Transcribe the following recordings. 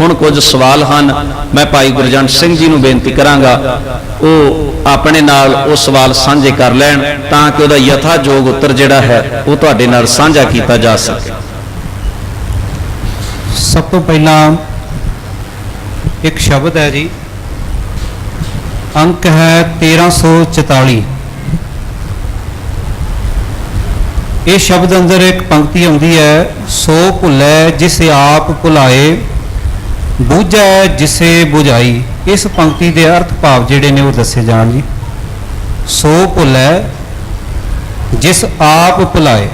ਹੁਣ ਕੁਝ ਸਵਾਲ ਹਨ। ਮੈਂ ਭਾਈ ਗੁਰਜੰਟ ਸਿੰਘ ਜੀ ਨੂੰ ਬੇਨਤੀ ਕਰਾਂਗਾ, ਉਹ ਆਪਣੇ ਨਾਲ ਉਹ ਸਵਾਲ ਸਾਂਝੇ ਕਰ ਲੈਣ ਤਾਂ ਕਿ ਉਹਦਾ ਯਥਾ ਉੱਤਰ ਜਿਹੜਾ ਹੈ, ਉਹ ਤੁਹਾਡੇ ਨਾਲ ਸਾਂਝਾ ਕੀਤਾ ਜਾ ਸਕੇ। ਸਭ ਤੋਂ ਪਹਿਲਾਂ ਇੱਕ ਸ਼ਬਦ ਹੈ ਜੀ। ਅੰਕ ਹੈ 1344 ਇਹ ਸ਼ਬਦ ਅੰਦਰ ਇੱਕ ਪੰਕਤੀ ਆਉਂਦੀ ਹੈ, ਸੋ ਭੁੱਲੈ ਜਿਸ ਆਪ ਭੁਲਾਏ। ਬੂਝੈ ਜਿਸੇ ਬੁਝਾਈ। ਇਸ ਪੰਕਤੀ ਦੇ ਅਰਥ ਭਾਵ ਜਿਹੜੇ ਨੇ ਉਹ ਦੱਸੇ ਜਾਣ ਜੀ। ਸੋ ਭੁੱਲੈ, ਜਿਸ ਆਪ ਭੁਲਾਏ।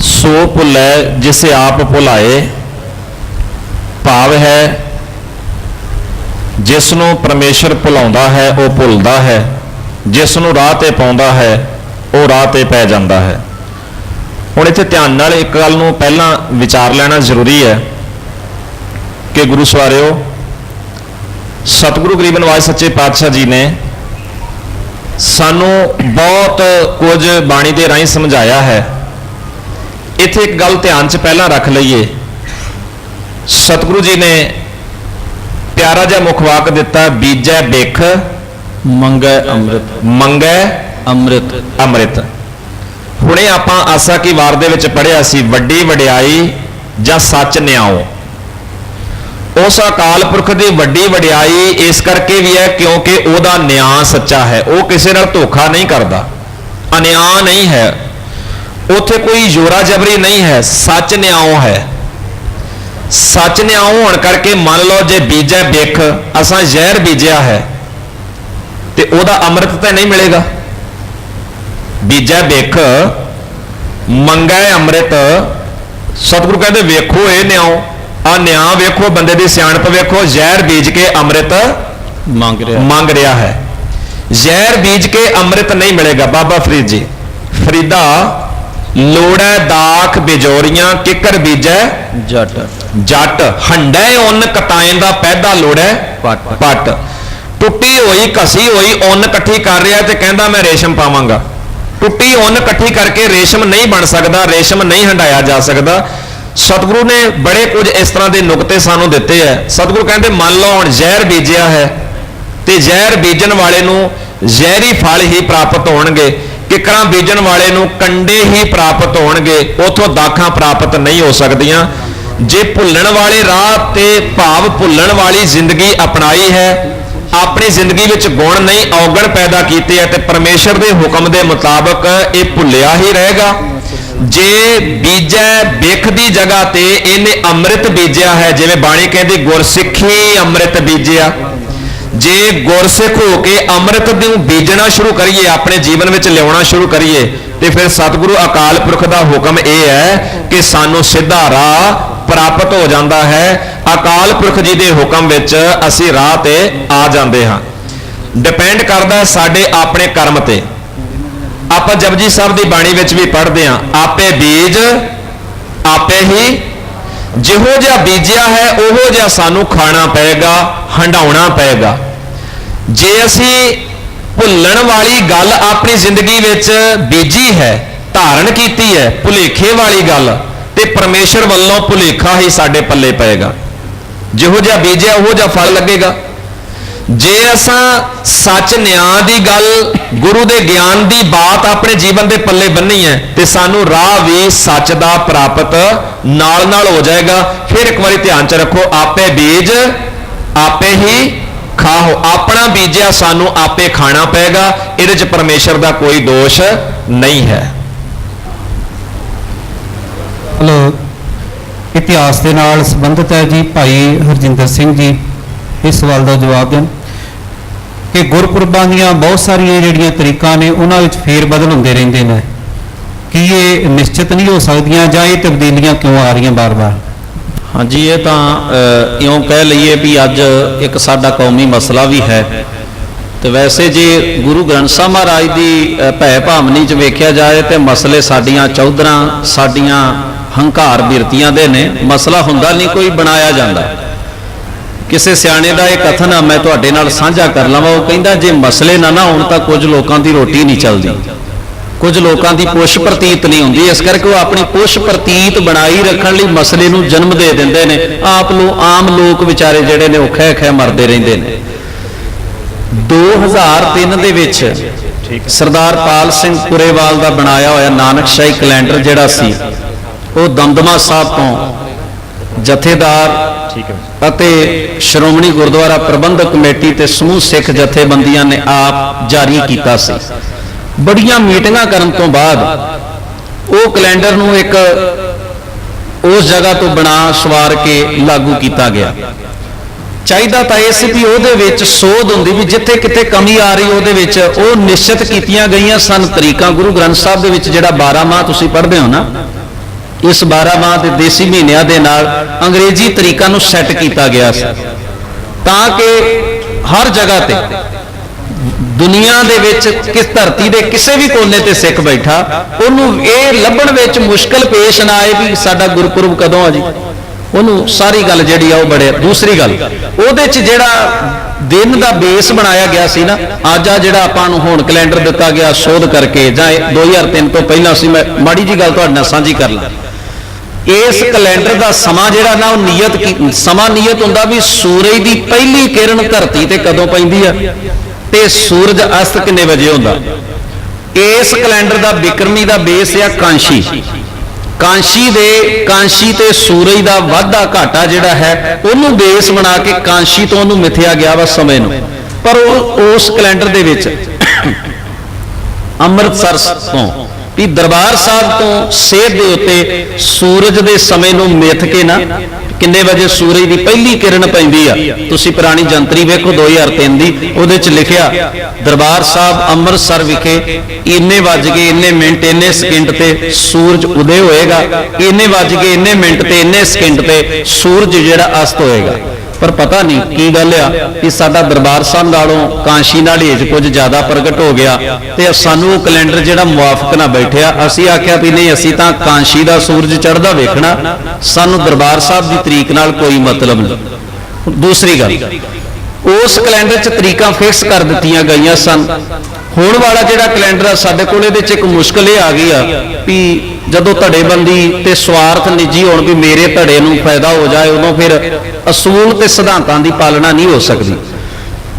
ਸੋ ਭੁੱਲੈ, ਜਿਸ ਆਪ ਭੁਲਾਏ। ਭਾਵ ਹੈ ਜਿਸ ਨੂੰ ਪਰਮੇਸ਼ਰ ਭੁਲਾਉਂਦਾ ਹੈ, ਉਹ ਭੁੱਲਦਾ ਹੈ। ਜਿਸ ਨੂੰ ਰਾਹ ਤੇ ਪਾਉਂਦਾ ਹੈ, ਉਹ ਰਾਹ ਤੇ ਪੈ ਜਾਂਦਾ ਹੈ। ਹੁਣ ਇੱਥੇ ਧਿਆਨ ਨਾਲ ਇੱਕ ਗੱਲ ਨੂੰ ਪਹਿਲਾਂ ਵਿਚਾਰ ਲੈਣਾ ਜ਼ਰੂਰੀ ਹੈ ਕਿ ਗੁਰੂ ਸਵਾਰਿਓ ਸਤਿਗੁਰੂ ਗਰੀਬ ਨਿਵਾਜ ਸੱਚੇ ਪਾਤਸ਼ਾਹ ਜੀ ਨੇ ਸਾਨੂੰ ਬਹੁਤ ਕੁਝ ਬਾਣੀ ਦੇ ਰਾਹੀਂ ਸਮਝਾਇਆ ਹੈ। ਇੱਥੇ ਇੱਕ ਗੱਲ ਧਿਆਨ 'ਚ ਪਹਿਲਾਂ ਰੱਖ ਲਈਏ। ਸਤਿਗੁਰੂ ਜੀ ਨੇ ਪਿਆਰਾ ਜਿਹਾ ਮੁਖ ਵਾਕ ਦਿੱਤਾ ਬੀਜੈ ਬਿਖ ਮੰਗੈ ਅੰਮ੍ਰਿਤ। ਮੰਗੈ ਅੰਮ੍ਰਿਤ। ਅੰਮ੍ਰਿਤ। ਹੁਣੇ ਆਪਾਂ ਆਸਾ ਕੀ ਵਾਰ ਦੇ ਵਿੱਚ ਪੜਿਆ ਸੀ, ਵੱਡੀ ਵਡਿਆਈ ਜਾਂ ਸੱਚ ਨਿਆਓ ਉਸ ਅਕਾਲ ਪੁਰਖ ਦੀ ਵੱਡੀ ਵਡਿਆਈ ਇਸ ਕਰਕੇ ਵੀ ਹੈ ਕਿਉਂਕਿ ਉਹਦਾ ਨਿਆਂ ਸੱਚਾ ਹੈ। ਉਹ ਕਿਸੇ ਨਾਲ ਧੋਖਾ ਨਹੀਂ ਕਰਦਾ। ਅਨਿਆਂ ਨਹੀਂ ਹੈ। ਉੱਥੇ ਕੋਈ ਜੋਰਾ ਜਬਰੀ ਨਹੀਂ ਹੈ। ਸੱਚ ਨਿਆਓ ਹੈ। ਸੱਚ ਨਿਆਓ ਹੋਣ ਕਰਕੇ ਮੰਨ ਲਓ ਜੇ ਬੀਜੈ ਬਿਖ ਅਸਾਂ ਜ਼ਹਿਰ ਬੀਜਿਆ ਹੈ, ਤੇ ਉਹਦਾ ਅੰਮ੍ਰਿਤ ਤਾਂ ਨਹੀਂ ਮਿਲੇਗਾ। ਬੀਜੈ ਬਿਖ ਮੰਗੈ ਅੰਮ੍ਰਿਤ ਸਤਿਗੁਰੂ ਕਹਿੰਦੇ ਵੇਖੋ ਇਹ ਨਿਆਓ ਆ ਨਿਆਂ ਵੇਖੋ ਬੰਦੇ ਦੀ ਸਿਆਣਪ ਵੇਖੋ ਜ਼ਹਿਰ ਬੀਜ ਕੇ ਅੰਮ੍ਰਿਤ ਮੰਗ ਰਿਹਾ। ਮੰਗ ਰਿਹਾ ਹੈ। ਜ਼ਹਿਰ ਬੀਜ ਕੇ ਅੰਮ੍ਰਿਤ ਨਹੀਂ ਮਿਲੇਗਾ। ਬਾਬਾ ਫਰੀਦ ਜੀ ਫਰੀਦਾ ਲੋੜੈ ਦਾਖ ਬਿਜੋਰੀਆਂ ਕਿੱਕਰ ਬੀਜੈ ਜੱਟ। ਜੱਟ ਹੰਡੈ ਉੱਨ ਕਤਾਏ ਦਾ ਪੈਦਾ ਲੋੜੈ ਪੱਟ। ਟੁੱਟੀ ਹੋਈ ਘਸੀ ਹੋਈ ਉੱਨ ਇਕੱਠੀ ਕਰ ਰਿਹਾ ਤੇ ਕਹਿੰਦਾ ਮੈਂ ਰੇਸ਼ਮ ਪਾਵਾਂਗਾ। ਟੁੱਟੀ ਉੱਨ ਇਕੱਠੀ ਕਰਕੇ ਰੇਸ਼ਮ ਨਹੀਂ ਬਣ ਸਕਦਾ, ਰੇਸ਼ਮ ਨਹੀਂ ਹੰਡਾਇਆ ਜਾ ਸਕਦਾ। ਸਤਿਗੁਰੂ ਨੇ ਬੜੇ ਕੁਝ ਇਸ ਤਰ੍ਹਾਂ ਦੇ ਨੁਕਤੇ ਸਾਨੂੰ ਦਿੱਤੇ ਐ ਸਤਿਗੁਰੂ ਕਹਿੰਦੇ, ਮੰਨ ਲਓ ਹੁਣ ਜ਼ਹਿਰ ਬੀਜਿਆ ਹੈ, ਤੇ ਜ਼ਹਿਰ ਬੀਜਣ ਵਾਲੇ ਨੂੰ ਜ਼ਹਿਰੀ ਫਲ ਹੀ ਪ੍ਰਾਪਤ ਹੋਣਗੇ। ਕਿਕਰਾਂ ਬੀਜਣ ਵਾਲੇ ਨੂੰ ਕੰਡੇ ਹੀ ਪ੍ਰਾਪਤ ਹੋਣਗੇ, ਉਥੋਂ ਦਾਖਾਂ ਪ੍ਰਾਪਤ ਨਹੀਂ ਹੋ ਸਕਦੀਆਂ। ਜੇ ਭੁੱਲਣ ਵਾਲੇ ਰਾਹ ਤੇ ਭਾਵ ਭੁੱਲਣ ਵਾਲੀ ਜ਼ਿੰਦਗੀ ਅਪਣਾਈ ਹੈ ਆਪਣੀ ਜ਼ਿੰਦਗੀ ਵਿੱਚ ਗੁਣ ਨਹੀਂ, ਔਗਣ ਪੈਦਾ ਕੀਤੇ ਹੈ ਤੇ ਪਰਮੇਸ਼ਰ ਦੇ ਹੁਕਮ ਦੇ ਮੁਤਾਬਕ ਇਹ ਭੁੱਲਿਆ ਹੀ ਰਹੇਗਾ। ਜੇ ਬੀਜੈ ਬਿਖ ਦੀ ਜਗ੍ਹਾ ਤੇ ਇਹਨੇ ਅੰਮ੍ਰਿਤ ਬੀਜਿਆ ਹੈ, ਜਿਵੇਂ ਬਾਣੀ ਕਹਿੰਦੀ, ਗੁਰਸਿੱਖੀ ਅੰਮ੍ਰਿਤ ਬੀਜਿਆ। ਜੇ ਗੁਰਸਿੱਖ ਹੋ ਕੇ ਅੰਮ੍ਰਿਤ ਨੂੰ ਬੀਜਣਾ ਸ਼ੁਰੂ ਕਰੀਏ, ਆਪਣੇ ਜੀਵਨ ਵਿੱਚ ਲਿਆਉਣਾ ਸ਼ੁਰੂ ਕਰੀਏ, ਤੇ ਫਿਰ ਸਤਿਗੁਰੂ ਅਕਾਲ ਪੁਰਖ ਦਾ ਹੁਕਮ ਇਹ ਹੈ ਕਿ ਸਾਨੂੰ ਸਿੱਧਾ ਰਾਹ ਪ੍ਰਾਪਤ ਹੋ ਜਾਂਦਾ ਹੈ। ਅਕਾਲ ਪੁਰਖ ਜੀ ਦੇ ਹੁਕਮ ਵਿੱਚ ਅਸੀਂ ਰਾਹ ਤੇ ਆ ਜਾਂਦੇ ਹਾਂ। ਡਿਪੈਂਡ ਕਰਦਾ ਸਾਡੇ ਆਪਣੇ ਕਰਮ ਤੇ। ਆਪਾਂ ਜਪਜੀ ਸਾਹਿਬ ਦੀ ਬਾਣੀ ਵਿੱਚ ਵੀ ਪੜ੍ਹਦੇ ਹਾਂ, ਆਪੇ ਬੀਜ, ਆਪੇ ਹੀ ਜਿਹੋ ਜਿਹਾ ਬੀਜਿਆ ਹੈ, ਉਹੋ ਜਿਹਾ ਸਾਨੂੰ ਖਾਣਾ ਪਏਗਾ ਹੰਡਾਉਣਾ ਪਏਗਾ। ਜੇ ਅਸੀਂ ਭੁੱਲਣ ਵਾਲੀ ਗੱਲ ਆਪਣੀ ਜ਼ਿੰਦਗੀ ਵਿੱਚ ਬੀਜੀ ਹੈ, ਧਾਰਨ ਕੀਤੀ ਹੈ, ਭੁਲੇਖੇ ਵਾਲੀ ਗੱਲ, ਤੇ ਪਰਮੇਸ਼ਰ ਵੱਲੋਂ ਭੁਲੇਖਾ ਹੀ ਸਾਡੇ ਪੱਲੇ ਪਏਗਾ। ਜਿਹੋ ਜਿਹਾ ਬੀਜਿਆ ਉਹੋ ਜਿਹਾ ਫਲ ਲੱਗੇਗਾ। ਜੇ ਅਸਾਂ ਸੱਚ ਨਿਆਂ ਦੀ ਗੱਲ ਗੁਰੂ ਦੇ ਗਿਆਨ ਦੀ ਬਾਤ ਆਪਣੇ ਜੀਵਨ ਦੇ ਪੱਲੇ ਬੰਨੀ ਹੈ ਤੇ ਸਾਨੂੰ ਰਾਹ ਵੀ ਸੱਚ ਦਾ ਪ੍ਰਾਪਤ ਨਾਲ ਨਾਲ ਹੋ ਜਾਏਗਾ। ਫਿਰ ਇੱਕ ਵਾਰੀ ਧਿਆਨ ਚ ਰੱਖੋ ਆਪੇ ਬੀਜ ਆਪੇ ਹੀ ਖਾਓ ਆਪਣਾ ਬੀਜਿਆ ਸਾਨੂੰ ਆਪੇ ਖਾਣਾ ਪਏਗਾ। ਇਹਦੇ ਚ ਪਰਮੇਸ਼ਰ ਦਾ ਕੋਈ ਦੋਸ਼ ਨਹੀਂ ਹੈ। ਹਲੋ ਇਤਿਹਾਸ ਦੇ ਨਾਲ ਸੰਬੰਧਿਤ ਹੈ ਜੀ ਭਾਈ ਹਰਜਿੰਦਰ ਸਿੰਘ ਜੀ। ਇਸ ਸਵਾਲ ਦਾ ਜਵਾਬ ਦੇਣ। ਕਿ ਗੁਰਪੁਰਬਾਂ ਦੀਆਂ ਬਹੁਤ ਸਾਰੀਆਂ ਜਿਹੜੀਆਂ ਤਰੀਕਾਂ ਨੇ, ਉਹਨਾਂ ਵਿੱਚ ਫੇਰ ਬਦਲ ਹੁੰਦੇ ਰਹਿੰਦੇ ਨੇ। ਕੀ ਇਹ ਨਿਸ਼ਚਿਤ ਨਹੀਂ ਹੋ ਸਕਦੀਆਂ ਜਾਂ ਇਹ ਤਬਦੀਲੀਆਂ ਕਿਉਂ ਆ ਰਹੀਆਂ ਬਾਰ-ਬਾਰ? ਹਾਂਜੀ, ਇਹ ਤਾਂ ਇਉਂ ਕਹਿ ਲਈਏ ਵੀ ਅੱਜ ਇੱਕ ਸਾਡਾ ਕੌਮੀ ਮਸਲਾ ਵੀ ਹੈ। ਤੇ ਵੈਸੇ ਜੇ ਗੁਰੂ ਗ੍ਰੰਥ ਸਾਹਿਬ ਮਹਾਰਾਜ ਦੀ ਭੈ ਭਾਵਨੀ ਚ ਵੇਖਿਆ ਜਾਏ ਤੇ ਮਸਲੇ ਸਾਡੀਆਂ ਚੌਧਰਾਂ, ਸਾਡੀਆਂ ਹੰਕਾਰ ਬਿਰਤੀਆਂ ਦੇ ਨੇ, ਮਸਲਾ ਹੁੰਦਾ ਨਹੀਂ ਕੋਈ ਬਣਾਇਆ ਜਾਂਦਾ। ਕਿਸੇ ਸਿਆਣੇ ਦਾ ਇਹ ਕਥਨ ਆ, ਮੈਂ ਤੁਹਾਡੇ ਨਾਲ ਸਾਂਝਾ ਕਰ ਲਵਾਂ, ਉਹ ਕਹਿੰਦਾ ਜੇ ਮਸਲੇ ਨਾ ਨਾ ਹੋਣ ਤਾਂ ਕੁਝ ਲੋਕਾਂ ਦੀ ਰੋਟੀ ਨਹੀਂ ਚੱਲਦੀ। ਕੁਝ ਲੋਕਾਂ ਦੀ ਪੁਸ਼ ਪ੍ਰਤੀਤ ਨਹੀਂ ਹੁੰਦੀ, ਇਸ ਕਰਕੇ ਉਹ ਆਪਣੀ ਪੁਸ਼ ਪ੍ਰਤੀਤ ਬਣਾਈ ਰੱਖਣ ਲਈ ਮਸਲੇ ਨੂੰ ਜਨਮ ਦੇ ਦਿੰਦੇ ਨੇ। ਆਪ ਨੂੰ ਆਮ ਲੋਕ ਵਿਚਾਰੇ ਜਿਹੜੇ ਨੇ, ਉਹ ਖੈ ਖਹਿ ਮਰਦੇ ਰਹਿੰਦੇ ਨੇ। 2003 ਦੇ ਵਿੱਚ ਸਰਦਾਰ ਪਾਲ ਸਿੰਘ ਪੁਰੇਵਾਲ ਦਾ ਬਣਾਇਆ ਹੋਇਆ ਨਾਨਕਸ਼ਾਹੀ ਕੈਲੰਡਰ ਜਿਹੜਾ ਸੀ ਉਹ ਦਮਦਮਾ ਸਾਹਿਬ ਤੋਂ ਜਥੇਦਾਰ ਅਤੇ ਸ਼੍ਰੋਮਣੀ ਗੁਰਦੁਆਰਾ ਪ੍ਰਬੰਧਕ ਕਮੇਟੀ ਤੇ ਸਮੂਹ ਸਿੱਖ ਜਥੇਬੰਦੀਆਂ ਨੇ ਆਪ ਜਾਰੀ ਕੀਤਾ ਸੀ। ਬੜੀਆਂ ਮੀਟਿੰਗਾਂ ਕਰਨ ਤੋਂ ਬਾਅਦ ਉਹ ਕੈਲੰਡਰ ਨੂੰ ਇੱਕ ਉਸ ਜਗ੍ਹਾ ਤੋਂ ਬਣਾ ਸਵਾਰ ਕੇ ਲਾਗੂ ਕੀਤਾ ਗਿਆ। ਚਾਹੀਦਾ ਤਾਂ ਇਹ ਸੀ ਵੀ ਉਹਦੇ ਵਿੱਚ ਸੋਧ ਹੁੰਦੀ ਵੀ ਜਿੱਥੇ ਕਿਤੇ ਕਮੀ ਆ ਰਹੀ ਉਹਦੇ ਵਿੱਚ ਉਹ ਨਿਸ਼ਚਿਤ ਕੀਤੀਆਂ ਗਈਆਂ ਸਨ ਤਰੀਕਾਂ। ਗੁਰੂ ਗ੍ਰੰਥ ਸਾਹਿਬ ਦੇ ਵਿੱਚ ਜਿਹੜਾ 12 ਮਾਹ ਤੁਸੀਂ ਪੜ੍ਹਦੇ ਹੋ ਨਾ ਇਸ 12 ਮਾਹ ਦੇ ਦੇਸੀ ਮਹੀਨਿਆਂ ਦੇ ਨਾਲ ਅੰਗਰੇਜ਼ੀ ਤਰੀਕਾਂ ਨੂੰ ਸੈੱਟ ਕੀਤਾ ਗਿਆ ਸੀ। ਤਾਂ ਕਿ ਹਰ ਜਗ੍ਹਾ ਤੇ ਦੁਨੀਆ ਦੇ ਵਿੱਚ ਕਿਸ ਧਰਤੀ ਦੇ ਕਿਸੇ ਵੀ ਕੋਨੇ ਤੇ ਸਿੱਖ ਬੈਠਾ, ਉਹਨੂੰ ਇਹ ਲੱਭਣ ਵਿੱਚ ਮੁਸ਼ਕਲ ਪੇਸ਼ ਨਾ ਆਏ ਵੀ ਸਾਡਾ ਗੁਰਪੁਰਬ ਕਦੋਂ ਆ ਜੀ। ਉਹਨੂੰ ਸਾਰੀ ਗੱਲ ਜਿਹੜੀ ਆ ਉਹ ਬੜੇ ਦੂਸਰੀ ਗੱਲ, ਉਹਦੇ 'ਚ ਜਿਹੜਾ ਦਿਨ ਦਾ ਬੇਸ ਬਣਾਇਆ ਗਿਆ ਸੀ ਨਾ, ਅੱਜ ਆ ਜਿਹੜਾ ਆਪਾਂ ਨੂੰ ਹੁਣ ਕੈਲੰਡਰ ਦਿੱਤਾ ਗਿਆ, ਸੋਧ ਕਰਕੇ, ਜਾਂ ਇਹ 2003 ਤੋਂ ਪਹਿਲਾਂ ਸੀ, ਮੈਂ ਮਾੜੀ ਜੀ ਗੱਲ ਤੁਹਾਡੇ ਨਾਲ ਸਾਂਝੀ ਕਰ ਲਾਂ। ਇਸ ਕੈਲੰਡਰ ਦਾ ਸਮਾਂ ਜਿਹੜਾ ਨਾ ਉਹ ਨਿਯਤ ਸਮਾਂ ਨਿਯਤ ਹੁੰਦਾ ਵੀ ਸੂਰਜ ਦੀ ਪਹਿਲੀ ਕਿਰਨ ਧਰਤੀ ਤੇ ਕਦੋਂ ਪੈਂਦੀ ਆ? ਤੇ ਸੂਰਜ ਅਸਤ ਕਿੰਨੇ ਵਜੇ ਹੁੰਦਾ? ਇਸ ਕੈਲੰਡਰ ਦਾ ਬਿਕਰਮੀ ਦਾ ਬੇਸ ਆ ਕਾਂਸ਼ੀ। ਕਾਂਸ਼ੀ ਦੇ ਕਾਂਸ਼ੀ ਤੇ ਸੂਰਜ ਦਾ ਵਾਧਾ ਘਾਟਾ ਜਿਹੜਾ ਹੈ ਉਹਨੂੰ ਬੇਸ ਬਣਾ ਕੇ ਕਾਂਸ਼ੀ ਤੋਂ ਉਹਨੂੰ ਮਿਥਿਆ ਗਿਆ ਵਾ ਸਮੇਂ ਨੂੰ। ਪਰ ਉਹ ਉਸ ਕੈਲੰਡਰ ਦੇ ਵਿੱਚ ਅੰਮ੍ਰਿਤਸਰ ਤੋਂ ਵੀ ਦਰਬਾਰ ਸਾਹਿਬ ਤੋਂ ਸੇਧ ਦੇ ਉੱਤੇ ਸੂਰਜ ਦੇ ਸਮੇਂ ਨੂੰ ਮਿੱਥ ਕੇ ਨਾ, ਕਿੰਨੇ ਵਜੇ ਸੂਰਜ ਦੀ ਪਹਿਲੀ ਕਿਰਨ ਪੈਂਦੀ ਆ? ਤੁਸੀਂ ਪੁਰਾਣੀ ਜੰਤਰੀ ਵੇਖੋ 2003 ਦੀ, ਉਹਦੇ ਚ ਲਿਖਿਆ, ਦਰਬਾਰ ਸਾਹਿਬ ਅੰਮ੍ਰਿਤਸਰ ਵਿਖੇ ਇੰਨੇ ਵੱਜ ਕੇ ਇੰਨੇ ਮਿੰਟ, ਇੰਨੇ ਸਕਿੰਟ ਤੇ ਸੂਰਜ ਉਦੇ ਹੋਏਗਾ, ਇੰਨੇ ਵੱਜ ਕੇ ਇੰਨੇ ਮਿੰਟ ਤੇ, ਇੰਨੇ ਸਕਿੰਟ ਤੇ ਸੂਰਜ ਜਿਹੜਾ ਅਸਤ ਹੋਏਗਾ। ਪਰ ਪਤਾ ਨਹੀਂ ਕੀ ਗੱਲ ਆ ਕਿ ਸਾਡਾ ਦਰਬਾਰ ਸਾਹਿਬ ਨਾਲੋਂ ਕਾਂਸ਼ੀ ਨਾਲ ਏਜ ਕੁਝ ਜ਼ਿਆਦਾ ਪ੍ਰਗਟ ਹੋ ਗਿਆ ਤੇ ਸਾਨੂੰ ਉਹ ਕੈਲੰਡਰ ਜਿਹੜਾ ਮੁਆਫਕ ਨਾ ਬੈਠਿਆ, ਅਸੀਂ ਆਖਿਆ ਵੀ ਨਹੀਂ, ਅਸੀਂ ਤਾਂ ਕਾਂਸ਼ੀ ਦਾ ਸੂਰਜ ਚੜ੍ਹਦਾ ਵੇਖਣਾ। ਸਾਨੂੰ ਦਰਬਾਰ ਸਾਹਿਬ ਦੀ ਤਰੀਕ ਨਾਲ ਕੋਈ ਮਤਲਬ ਨਹੀਂ। ਦੂਸਰੀ ਗੱਲ, ਉਸ ਕੈਲੰਡਰ 'ਚ ਤਰੀਕਾਂ ਫਿਕਸ ਕਰ ਦਿੱਤੀਆਂ ਗਈਆਂ ਸਨ। ਹੁਣ ਵਾਲਾ ਜਿਹੜਾ ਕੈਲੰਡਰ ਆ, ਸਾਡੇ ਕੋਲ ਇਹਦੇ 'ਚ ਇੱਕ ਮੁਸ਼ਕਲ ਇਹ ਆ ਗਈ ਆ ਵੀ ਜਦੋਂ ਧੜੇਬੰਦੀ ਤੇ ਸਵਾਰਥ ਨਿੱਜੀ ਹੋਣ ਵੀ ਮੇਰੇ ਧੜੇ ਨੂੰ ਫਾਇਦਾ ਹੋ ਜਾਏ ਉਦੋਂ ਫਿਰ ਅਸੂਲ ਤੇ ਸਿਧਾਂਤਾਂ ਦੀ ਪਾਲਣਾ ਨਹੀਂ ਹੋ ਸਕਦੀ।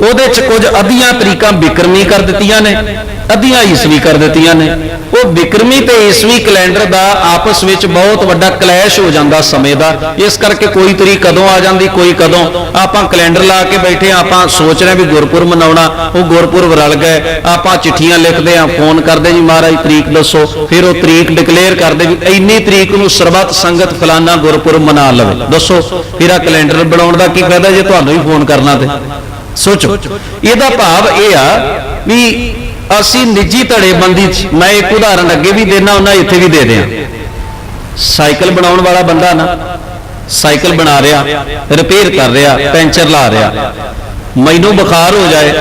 ਉਹਦੇ 'ਚ ਕੁਝ ਅੱਧੀਆਂ ਤਰੀਕਾਂ ਬਿਕਰਮੀ ਕਰ ਦਿੱਤੀਆਂ ਨੇ ਅੱਧੀਆਂ ਈਸਵੀ ਕਰ ਦਿੱਤੀਆਂ ਨੇ। ਉਹ ਬਿਕਰਮੀ ਤੇ ਈਸਵੀ ਕੈਲੰਡਰ ਦਾ ਆਪਸ ਵਿੱਚ ਬਹੁਤ ਵੱਡਾ ਕਲੈਸ਼ ਹੋ ਜਾਂਦਾ ਸਮੇਂ ਦਾ। ਇਸ ਕਰਕੇ ਕੋਈ ਤਰੀਕ ਕਦੋਂ ਆ ਜਾਂਦੀ ਕੋਈ ਕਦੋਂ। ਆਪਾਂ ਕੈਲੰਡਰ ਲਾ ਕੇ ਬੈਠੇ ਹਾਂ, ਆਪਾਂ ਸੋਚ ਰਹੇ ਵੀ ਗੁਰਪੁਰਬ ਮਨਾਉਣਾ। ਉਹ ਗੁਰਪੁਰਬ ਰਲ ਗਏ। ਆਪਾਂ ਚਿੱਠੀਆਂ ਲਿਖਦੇ ਆ ਫੋਨ ਕਰਦੇ ਜੀ ਮਹਾਰਾਜ ਤਰੀਕ ਦੱਸੋ। ਫਿਰ ਉਹ ਤਰੀਕ ਡਿਕਲੇਅਰ ਕਰਦੇ ਵੀ ਇੰਨੀ ਤਰੀਕ ਨੂੰ ਸਰਬੱਤ ਸੰਗਤ ਫਲਾਨਾ ਗੁਰਪੁਰਬ ਮਨਾ ਲਵੇ। ਦੱਸੋ ਫਿਰ ਆ ਕੈਲੰਡਰ ਬਣਾਉਣ ਦਾ ਕੀ ਫਾਇਦਾ ਜੇ ਤੁਹਾਨੂੰ ਹੀ ਫੋਨ ਕਰਨਾ ਤੇ? ਸੋਚੋ। ਇਹਦਾ ਭਾਵ ਇਹ ਆ ਵੀ ਅਸੀਂ ਨਿੱਜੀ ਧੜੇਬੰਦੀ ਚ ਮੈਂ ਇੱਕ ਉਦਾਹਰਨ ਅੱਗੇ ਵੀ ਦੇਣਾ, ਉਹਨਾਂ ਇੱਥੇ ਵੀ ਦੇ ਦਿਆਂ। ਸਾਈਕਲ ਬਣਾਉਣ ਵਾਲਾ ਬੰਦਾ ਨਾ, ਸਾਈਕਲ ਬਣਾ ਰਿਹਾ, ਰਿਪੇਅਰ ਕਰ ਰਿਹਾ, ਪੈਂਚਰ ਲਾ ਰਿਹਾ। ਮੈਨੂੰ ਬੁਖਾਰ ਹੋ ਜਾਏ,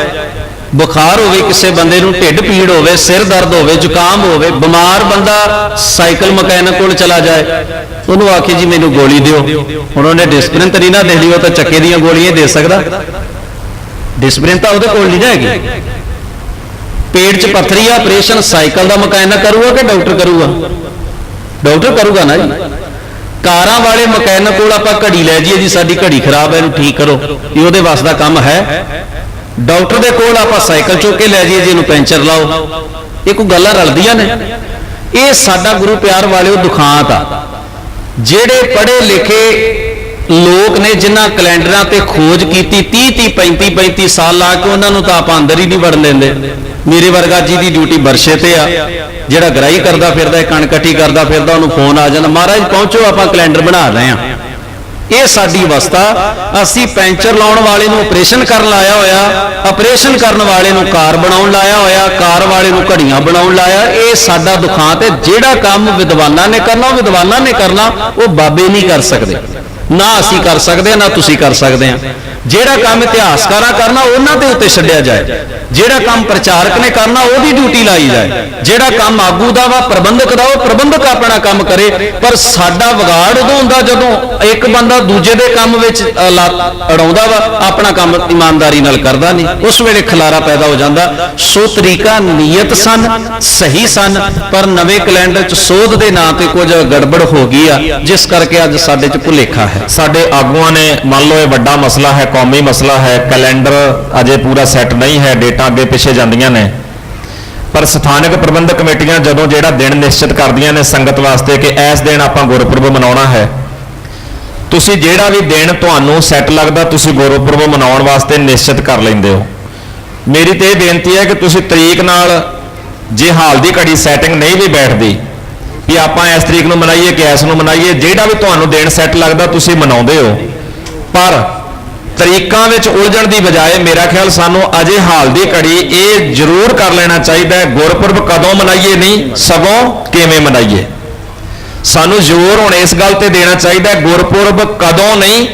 ਬੁਖਾਰ ਹੋਵੇ ਕਿਸੇ ਬੰਦੇ ਨੂੰ, ਢਿੱਡ ਪੀੜ ਹੋਵੇ, ਸਿਰ ਦਰਦ ਹੋਵੇ, ਜ਼ੁਕਾਮ ਹੋਵੇ, ਬਿਮਾਰ ਬੰਦਾ ਸਾਈਕਲ ਮਕੈਨਿਕ ਕੋਲ ਚਲਾ ਜਾਏ। ਉਹਨੂੰ ਆਖੇ ਜੀ ਮੈਨੂੰ ਗੋਲੀ ਦਿਓ। ਹੁਣ ਉਹਨੇ ਡਿਸਪਲਿਨ ਤਰੀ ਨਾ ਦੇ ਲਈ ਉਹ ਤਾਂ ਚੱਕੇ ਦੀਆਂ ਗੋਲੀਆਂ ਦੇ ਸਕਦਾ। ਡਿਸਪਲਿਨ ਤਾਂ ਉਹਦੇ ਕੋਲ ਨਹੀਂ ਨਾ ਪੇਟ 'ਚ ਪੱਥਰੀ ਆ ਆਪਰੇਸ਼ਨ ਸਾਈਕਲ ਦਾ ਮਕੈਨਿਕ ਕਰੂਗਾ ਕਿ ਡਾਕਟਰ ਕਰੂਗਾ? ਡਾਕਟਰ ਕਰੂਗਾ ਨਾ ਜੀ। ਕਾਰਾਂ ਵਾਲੇ ਮਕੈਨਿਕ ਕੋਲ ਆਪਾਂ ਘੜੀ ਲੈ ਜਾਈਏ ਜੀ, ਸਾਡੀ ਘੜੀ ਖਰਾਬ ਹੈ, ਇਹਨੂੰ ਠੀਕ ਕਰੋ। ਇਹ ਉਹਦੇ ਵੱਸ ਦਾ ਕੰਮ ਹੈ। ਡਾਕਟਰ ਦੇ ਕੋਲ ਆਪਾਂ ਸਾਈਕਲ ਚੁੱਕ ਕੇ ਲੈ ਜਾਈਏ ਜੀ, ਇਹਨੂੰ ਪੈਂਚਰ ਲਾਓ। ਇਹ ਕੋਈ ਗੱਲਾਂ ਰਲਦੀਆਂ ਨੇ? ਇਹ ਸਾਡਾ ਗੁਰੂ ਪਿਆਰ ਵਾਲਿਓ ਦੁਖਾਂਤ ਆ। ਜਿਹੜੇ ਪੜ੍ਹੇ ਲਿਖੇ ਲੋਕ ਨੇ ਜਿਨ੍ਹਾਂ ਕੈਲੰਡਰਾਂ ਤੇ ਖੋਜ ਕੀਤੀ 30 30 35 35 ਸਾਲ ਲਾ ਕੇ ਉਹਨਾਂ ਨੂੰ ਤਾਂ ਆਪਾਂ ਅੰਦਰ ਹੀ ਨਹੀਂ ਵੜਨ ਦਿੰਦੇ। ਮੇਰੇ ਵਰਗਾ ਜੀ ਦੀ ਡਿਊਟੀ ਬਰਸ਼ੇ ਤੇ ਆ, ਜਿਹੜਾ ਗ੍ਰਾਈ ਕਰਦਾ ਫਿਰਦਾ ਕਣਕੱਟੀ ਕਰਦਾ ਫਿਰਦਾ, ਉਹਨੂੰ ਫੋਨ ਆ ਜਾਂਦਾ। ਮਹਾਰਾਜ, ਪਹੁੰਚੋ, ਆਪਾਂ ਕੈਲੰਡਰ ਬਣਾ ਰਹੇ ਆ ਇਹ ਸਾਡੀ ਅਵਸਥਾ, ਅਸੀਂ ਪੈਂਚਰ ਲਾਉਣ ਵਾਲੇ ਨੂੰ ਆਪਰੇਸ਼ਨ ਕਰਨ ਲਾਇਆ ਹੋਇਆ ਆਪਰੇਸ਼ਨ ਕਰਨ ਵਾਲੇ ਨੂੰ ਕਾਰ ਬਣਾਉਣ ਲਾਇਆ ਹੋਇਆ, ਕਾਰ ਵਾਲੇ ਨੂੰ ਘੜੀਆਂ ਬਣਾਉਣ ਲਾਇਆ, ਇਹ ਸਾਡਾ ਦੁਖਾਂਤ ਹੈ। ਜਿਹੜਾ ਕੰਮ ਵਿਦਵਾਨਾਂ ਨੇ ਕਰਨਾ, ਉਹ ਵਿਦਵਾਨਾਂ ਨੇ ਕਰਨਾ, ਉਹ ਬਾਬੇ ਨਹੀਂ ਕਰ ਸਕਦੇ। ਨਾ ਅਸੀਂ ਕਰ ਸਕਦੇ ਹਾਂ ਨਾ ਤੁਸੀਂ ਕਰ ਸਕਦੇ ਹਾਂ ਜਿਹੜਾ ਕੰਮ ਇਤਿਹਾਸਕਾਰਾਂ ਕਰਨਾ, ਉਹਨਾਂ ਦੇ ਉੱਤੇ ਛੱਡਿਆ ਜਾਏ। ਜਿਹੜਾ ਕੰਮ ਪ੍ਰਚਾਰਕ ਨੇ ਕਰਨਾ ਉਹਦੀ ਡਿਊਟੀ ਲਾਈ ਜਾਏ। ਜਿਹੜਾ ਕੰਮ ਆਗੂ ਦਾ ਵਾ ਪ੍ਰਬੰਧਕ ਦਾ ਉਹ ਪ੍ਰਬੰਧਕ ਆਪਣਾ ਕੰਮ ਕਰੇ। ਪਰ ਸਾਡਾ ਵਿਗਾੜ ਉਦੋਂ ਹੁੰਦਾ ਜਦੋਂ ਇੱਕ ਬੰਦਾ ਦੂਜੇ ਦੇ ਕੰਮ ਵਿੱਚ ਅੜਾਉਂਦਾ ਵਾ ਆਪਣਾ ਕੰਮ ਇਮਾਨਦਾਰੀ ਨਾਲ ਕਰਦਾ ਨਹੀਂ। ਉਸ ਵੇਲੇ ਖਲਾਰਾ ਪੈਦਾ ਹੋ ਜਾਂਦਾ। ਸੋ ਤਰੀਕਾ ਨੀਅਤ ਸਨ ਸਹੀ ਸਨ ਪਰ ਨਵੇਂ ਕੈਲੰਡਰ ਚ ਸੋਧ ਦੇ ਨਾਂ ਤੇ ਕੁਝ ਗੜਬੜ ਹੋ ਗਈ ਆ ਜਿਸ ਕਰਕੇ ਅੱਜ ਸਾਡੇ ਚ ਭੁਲੇਖਾ ਹੈ। ਸਾਡੇ ਆਗੂਆਂ ਨੇ ਮੰਨ ਲਓ ਇਹ ਵੱਡਾ ਮਸਲਾ ਹੈ ਕੌਮੀ ਮਸਲਾ ਹੈ ਕੈਲੰਡਰ ਅਜੇ ਪੂਰਾ ਸੈੱਟ ਨਹੀਂ ਹੈ ਡੇਟਾ ਅੱਗੇ ਪਿੱਛੇ ਜਾਂਦੀਆਂ ਨੇ। ਪਰ ਸਥਾਨਕ ਪ੍ਰਬੰਧਕ ਕਮੇਟੀਆਂ ਜਦੋਂ ਜਿਹੜਾ ਦਿਨ ਨਿਸ਼ਚਿਤ ਕਰਦੀਆਂ ਨੇ ਸੰਗਤ ਵਾਸਤੇ ਕਿ ਇਸ ਦਿਨ ਆਪਾਂ ਗੁਰਪੁਰਬ ਮਨਾਉਣਾ ਹੈ, ਤੁਸੀਂ ਜਿਹੜਾ ਵੀ ਦਿਨ ਤੁਹਾਨੂੰ ਸੈੱਟ ਲੱਗਦਾ ਤੁਸੀਂ ਗੁਰਪੁਰਬ ਮਨਾਉਣ ਵਾਸਤੇ ਨਿਸ਼ਚਿਤ ਕਰ ਲੈਂਦੇ ਹੋ। ਮੇਰੀ ਤੇ ਇਹ ਬੇਨਤੀ ਹੈ ਕਿ ਤੁਸੀਂ ਤਰੀਕ ਨਾਲ ਜੇ ਹਾਲ ਦੀ ਘੜੀ ਸੈਟਿੰਗ ਨਹੀਂ ਵੀ ਬੈਠਦੀ, ਵੀ ਆਪਾਂ ਇਸ ਤਰੀਕ ਨੂੰ ਮਨਾਈਏ ਕਿ ਇਸ ਨੂੰ ਮਨਾਈਏ, ਜਿਹੜਾ ਵੀ ਤੁਹਾਨੂੰ ਦਿਨ ਸੈੱਟ ਲੱਗਦਾ ਤੁਸੀਂ ਮਨਾਉਂਦੇ ਹੋ। ਪਰ ਤਰੀਕਾਂ ਵਿੱਚ ਉਲਝਣ ਦੀ ਬਜਾਏ ਮੇਰਾ ਖਿਆਲ ਸਾਨੂੰ ਅਜੇ ਹਾਲ ਦੀ ਘੜੀ ਇਹ ਜ਼ਰੂਰ ਕਰ ਲੈਣਾ ਚਾਹੀਦਾ ਹੈ, ਗੁਰਪੁਰਬ ਕਦੋਂ ਮਨਾਈਏ ਨਹੀਂ, ਸਗੋਂ ਕਿਵੇਂ ਮਨਾਈਏ। ਸਾਨੂੰ ਜ਼ੋਰ ਹੁਣ ਇਸ ਗੱਲ ਤੇ ਦੇਣਾ ਚਾਹੀਦਾ ਹੈ, ਗੁਰਪੁਰਬ ਕਦੋਂ ਨਹੀਂ,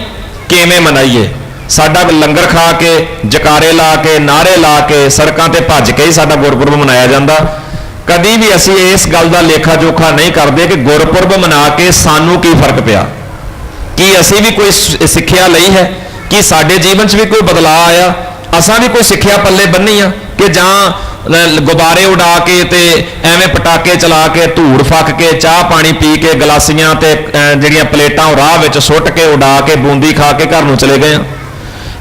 ਕਿਵੇਂ ਮਨਾਈਏ। ਸਾਡਾ ਲੰਗਰ ਖਾ ਕੇ, ਜਕਾਰੇ ਲਾ ਕੇ ਨਾਰੇ ਲਾ ਕੇ, ਸੜਕਾਂ ਤੇ ਭੱਜ ਕੇ ਹੀ ਸਾਡਾ ਗੁਰਪੁਰਬ ਮਨਾਇਆ ਜਾਂਦਾ। ਕਦੀ ਵੀ ਅਸੀਂ ਇਸ ਗੱਲ ਦਾ ਲੇਖਾ ਜੋਖਾ ਨਹੀਂ ਕਰਦੇ ਕਿ ਗੁਰਪੁਰਬ ਮਨਾ ਕੇ ਸਾਨੂੰ ਕੀ ਫ਼ਰਕ ਪਿਆ। ਕੀ ਅਸੀਂ ਵੀ ਕੋਈ ਸਿੱਖਿਆ ਲਈ ਹੈ? ਕਿ ਸਾਡੇ ਜੀਵਨ 'ਚ ਵੀ ਕੋਈ ਬਦਲਾਅ ਆਇਆ? ਅਸਾਂ ਵੀ ਕੋਈ ਸਿੱਖਿਆ ਪੱਲੇ ਬੰਨੀ ਆ ਕਿ ਜਾਂ ਗੁਬਾਰੇ ਉਡਾ ਕੇ ਤੇ ਐਵੇਂ ਪਟਾਕੇ ਚਲਾ ਕੇ, ਧੂੜ ਫੱਕ ਕੇ, ਚਾਹ ਪਾਣੀ ਪੀ ਕੇ, ਗਲਾਸੀਆਂ ਤੇ ਜਿਹੜੀਆਂ ਪਲੇਟਾਂ ਉਹ ਰਾਹ ਵਿੱਚ ਸੁੱਟ ਕੇ, ਉਡਾ ਕੇ, ਬੂੰਦੀ ਖਾ ਕੇ ਘਰ ਨੂੰ ਚਲੇ ਗਏ ਆ।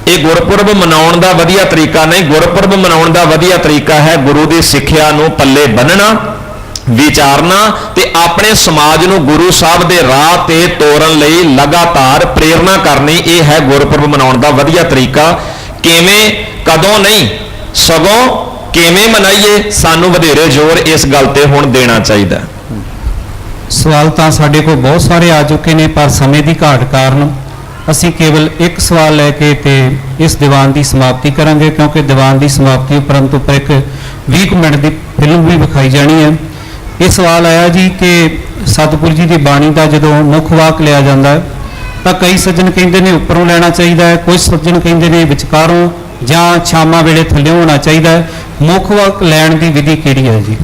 ਇਹ ਗੁਰਪੁਰਬ ਮਨਾਉਣ ਦਾ ਵਧੀਆ ਤਰੀਕਾ ਨਹੀਂ, ਗੁਰਪੁਰਬ ਮਨਾਉਣ ਦਾ ਵਧੀਆ ਤਰੀਕਾ ਹੈ ਗੁਰੂ ਦੀ ਸਿੱਖਿਆ ਨੂੰ ਪੱਲੇ ਬੰਨਣਾ। ਵਿਚਾਰਨਾ ਤੇ ਆਪਣੇ ਸਮਾਜ ਨੂੰ ਗੁਰੂ ਸਾਹਿਬ ਦੇ ਰਾਹ ਤੇ ਤੋਰਨ ਲਈ ਲਗਾਤਾਰ ਪ੍ਰੇਰਣਾ ਕਰਨੀ, ਇਹ ਹੈ ਗੁਰਪੁਰਬ ਮਨਾਉਣ ਦਾ ਵਧੀਆ ਤਰੀਕਾ। ਕਿਵੇਂ, ਕਦੋਂ ਨਹੀਂ, ਸਗੋਂ ਕਿਵੇਂ ਮਨਾਈਏ, ਸਾਨੂੰ ਵਧੇਰੇ ਜ਼ੋਰ ਇਸ ਗੱਲ ਤੇ ਹੁਣ ਦੇਣਾ ਚਾਹੀਦਾ। ਸਵਾਲ ਤਾਂ ਸਾਡੇ ਕੋਲ ਬਹੁਤ ਸਾਰੇ ਆ ਚੁੱਕੇ ਨੇ, ਪਰ ਸਮੇਂ ਦੀ ਘਾਟ ਕਾਰਨ ਅਸੀਂ ਕੇਵਲ ਇੱਕ ਸਵਾਲ ਲੈ ਕੇ ਤੇ ਇਸ ਦੀਵਾਨ ਦੀ ਸਮਾਪਤੀ ਕਰਾਂਗੇ, ਕਿਉਂਕਿ ਦੀਵਾਨ ਦੀ ਸਮਾਪਤੀ ਉਪਰੰਤ ਉੱਪਰ ਇੱਕ 20 ਕੁ ਮਿੰਟ ਦੀ ਫਿਲਮ ਵੀ ਵਿਖਾਈ ਜਾਣੀ ਹੈ। ਇਹ ਸਵਾਲ ਆਇਆ ਜੀ ਕਿ ਸਤਿਗੁਰੂ ਜੀ ਦੀ ਬਾਣੀ ਦਾ ਜਦੋਂ ਮੁੱਖ ਵਾਕ ਲਿਆ ਜਾਂਦਾ ਹੈ, ਤਾਂ ਕਈ ਸੱਜਣ ਕਹਿੰਦੇ ਨੇ ਉੱਪਰੋਂ ਲੈਣਾ ਚਾਹੀਦਾ ਹੈ, ਕੁਝ ਸੱਜਣ ਕਹਿੰਦੇ ਨੇ ਵਿਚਕਾਰੋਂ ਜਾਂ ਛਾਮਾ ਵੇਲੇ ਥੱਲੇ ਹੋਣਾ ਚਾਹੀਦਾ ਹੈ। ਮੁੱਖ ਵਾਕ ਲੈਣ ਦੀ ਵਿਧੀ ਕਿਹੜੀ ਹੈ ਜੀ?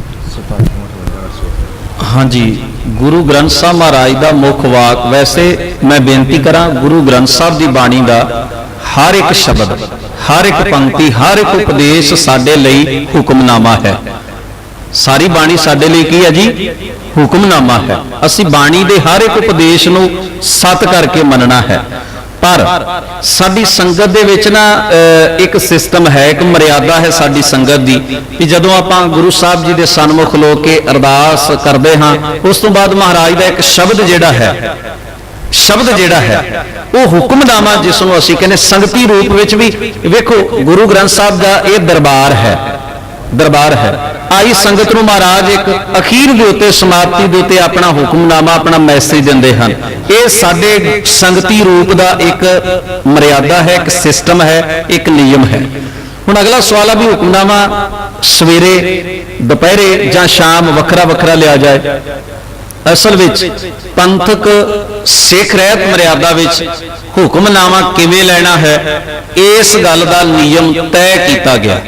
ਹਾਂਜੀ, ਗੁਰੂ ਗ੍ਰੰਥ ਸਾਹਿਬ ਮਹਾਰਾਜ ਦਾ ਮੁੱਖ ਵਾਕ, ਵੈਸੇ ਮੈਂ ਬੇਨਤੀ ਕਰਾਂ, ਗੁਰੂ ਗ੍ਰੰਥ ਸਾਹਿਬ ਦੀ ਬਾਣੀ ਦਾ ਹਰ ਇੱਕ ਸ਼ਬਦ, ਹਰ ਇੱਕ ਪੰਕਤੀ, ਹਰ ਇੱਕ ਉਪਦੇਸ਼ ਸਾਡੇ ਲਈ ਹੁਕਮਨਾਮਾ ਹੈ। ਸਾਰੀ ਬਾਣੀ ਸਾਡੇ ਲਈ ਕੀ ਹੈ ਜੀ? ਹੁਕਮਨਾਮਾ ਹੈ। ਅਸੀਂ ਬਾਣੀ ਦੇ ਹਰ ਇੱਕ ਉਪਦੇਸ਼ ਨੂੰ ਸਤ ਕਰਕੇ ਮੰਨਣਾ ਹੈ। ਪਰ ਸਾਡੀ ਸੰਗਤ ਦੇ ਵਿੱਚ ਨਾ ਅਹ, ਇੱਕ ਸਿਸਟਮ ਹੈ ਇੱਕ ਮਰਿਆਦਾ ਹੈ ਸਾਡੀ ਸੰਗਤ ਦੀ ਕਿ ਜਦੋਂ ਆਪਾਂ ਗੁਰੂ ਸਾਹਿਬ ਜੀ ਦੇ ਸਨਮੁਖ ਲੋ ਕੇ ਅਰਦਾਸ ਕਰਦੇ ਹਾਂ ਉਸ ਤੋਂ ਬਾਅਦ ਮਹਾਰਾਜ ਦਾ ਇੱਕ ਸ਼ਬਦ ਜਿਹੜਾ ਹੈ ਸ਼ਬਦ ਜਿਹੜਾ ਹੈ ਉਹ ਹੁਕਮਨਾਮਾ ਜਿਸ ਨੂੰ ਅਸੀਂ ਕਹਿੰਦੇ ਸੰਗਤੀ ਰੂਪ ਵਿੱਚ ਵੀ ਵੇਖੋ ਗੁਰੂ ਗ੍ਰੰਥ ਸਾਹਿਬ ਦਾ ਇਹ ਦਰਬਾਰ ਹੈ। ਦਰਬਾਰ ਹੈ। ਆਈ ਸੰਗਤ ਨੂੰ ਮਹਾਰਾਜ ਇੱਕ ਅਖੀਰ ਦੇ ਉੱਤੇ, ਸਮਾਪਤੀ ਦੇ ਉੱਤੇ ਆਪਣਾ ਹੁਕਮਨਾਮਾ, ਆਪਣਾ ਮੈਸੇਜ ਦਿੰਦੇ ਹਨ। ਇਹ ਸਾਡੇ ਸੰਗਤੀ ਰੂਪ ਦਾ ਇੱਕ ਮਰਿਆਦਾ ਹੈ, ਇੱਕ ਸਿਸਟਮ ਹੈ, ਇੱਕ ਨਿਯਮ ਹੈ। ਹੁਣ ਅਗਲਾ ਸਵਾਲ ਆ ਵੀ ਹੁਕਮਨਾਮਾ ਸਵੇਰੇ, ਦੁਪਹਿਰੇ ਜਾਂ ਸ਼ਾਮ ਵੱਖਰਾ ਵੱਖਰਾ ਲਿਆ ਜਾਏ। ਅਸਲ ਵਿੱਚ ਪੰਥਕ ਸਿੱਖ ਰਹਿਤ ਮਰਿਆਦਾ ਵਿੱਚ ਹੁਕਮਨਾਮਾ ਕਿਵੇਂ ਲੈਣਾ ਹੈ, ਇਸ ਗੱਲ ਦਾ ਨਿਯਮ ਤੈਅ ਕੀਤਾ ਗਿਆ।